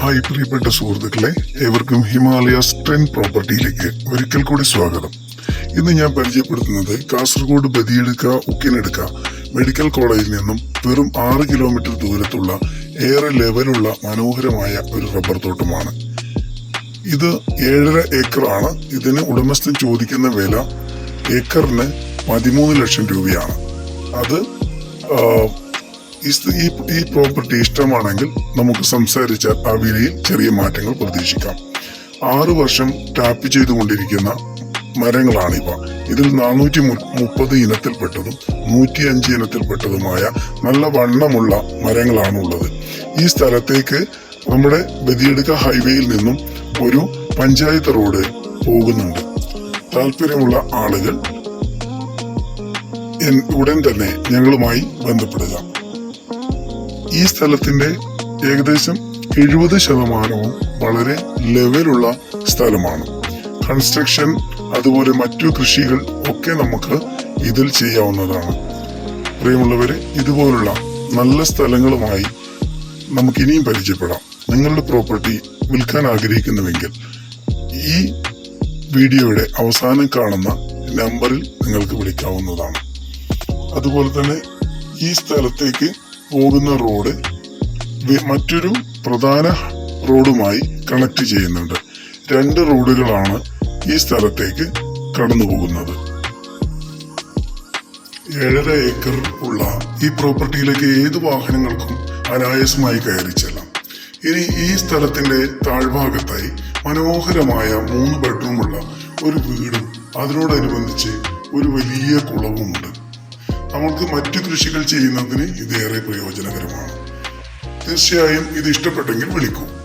Hi പ്രിയപ്പെട്ട സുഹൃത്തുക്കളെ ഏവർക്കും ഹിമാലയ ടെൻ പ്രോപ്പർട്ടിയിലേക്ക് ഒരിക്കൽ കൂടി സ്വാഗതം. ഇന്ന് ഞാൻ പരിചയപ്പെടുത്തുന്നത് കാസർഗോഡ് ബദിയെടുക്ക ഉക്കിനെടുക്ക മെഡിക്കൽ കോളേജിൽ നിന്നും വെറും ആറ് കിലോമീറ്റർ ദൂരത്തുള്ള ഏറെ ലെവലുള്ള മനോഹരമായ ഒരു റബ്ബർ തോട്ടമാണ്. ഇത് ഏഴര ഏക്കറാണ്. ഇതിന് ഉടമസ്ഥൻ ചോദിക്കുന്ന വില ഏക്കറിന് പതിമൂന്ന് ലക്ഷം രൂപയാണ്. അത് ഈ ഈ പ്രോപ്പർട്ടി ഇഷ്ടമാണെങ്കിൽ നമുക്ക് സംസാരിച്ച ആ വിലയിൽ ചെറിയ മാറ്റങ്ങൾ പ്രതീക്ഷിക്കാം. ആറു വർഷം ടാപ്പ് ചെയ്തുകൊണ്ടിരിക്കുന്ന മരങ്ങളാണിവ. ഇതിൽ നാനൂറ്റി മുപ്പത് ഇനത്തിൽപ്പെട്ടതും നൂറ്റി അഞ്ച് ഇനത്തിൽപ്പെട്ടതുമായ നല്ല വണ്ണമുള്ള മരങ്ങളാണ് ഉള്ളത് ഈ സ്ഥലത്തേക്ക് നമ്മുടെ ബദിയെടുക്ക ഹൈവേയിൽ നിന്നും ഒരു പഞ്ചായത്ത് റോഡ് പോകുന്നുണ്ട്. താല്പര്യമുള്ള ആളുകൾ ഉടൻ തന്നെ ഞങ്ങളുമായി ബന്ധപ്പെടുക. ഈ സ്ഥലത്തിന്റെ ഏകദേശം എഴുപത് ശതമാനവും വളരെ ലെവലുള്ള സ്ഥലമാണ്. കൺസ്ട്രക്ഷൻ അതുപോലെ മറ്റു കൃഷികൾ ഒക്കെ നമുക്ക് ഇതിൽ ചെയ്യാവുന്നതാണ്. പ്രിയമുള്ളവരെ ഇതുപോലുള്ള നല്ല സ്ഥലങ്ങളുമായി നമുക്ക് ഇനിയും പരിചയപ്പെടാം. നിങ്ങളുടെ പ്രോപ്പർട്ടി വിൽക്കാൻ ആഗ്രഹിക്കുന്നുവെങ്കിൽ ഈ വീഡിയോയുടെ അവസാനം കാണുന്ന നമ്പറിൽ നിങ്ങൾക്ക് വിളിക്കാവുന്നതാണ്. അതുപോലെ തന്നെ ഈ സ്ഥലത്തേക്ക് പോകുന്ന റോഡ് മറ്റൊരു പ്രധാന റോഡുമായി കണക്ട് ചെയ്യുന്നുണ്ട്. രണ്ട് റോഡുകളാണ് ഈ സ്ഥലത്തേക്ക് കടന്നു പോകുന്നത്. ഏഴര ഏക്കർ ഉള്ള ഈ പ്രോപ്പർട്ടിയിലേക്ക് ഏത് വാഹനങ്ങൾക്കും അനായാസമായി കയറി ചെല്ലാം. ഇനി ഈ സ്ഥലത്തിന്റെ താഴ്ഭാഗത്തായി മനോഹരമായ മൂന്ന് ബെഡ്റൂമുള്ള ഒരു വീടും അതിനോടനുബന്ധിച്ച് ഒരു വലിയ കുളവുമുണ്ട്. നമുക്ക് മറ്റു കൃഷികൾ ചെയ്യുന്നതിന് ഇത് ഏറെ പ്രയോജനകരമാണ്. തീർച്ചയായും ഇത് ഇഷ്ടപ്പെട്ടെങ്കിൽ വിളിക്കൂ.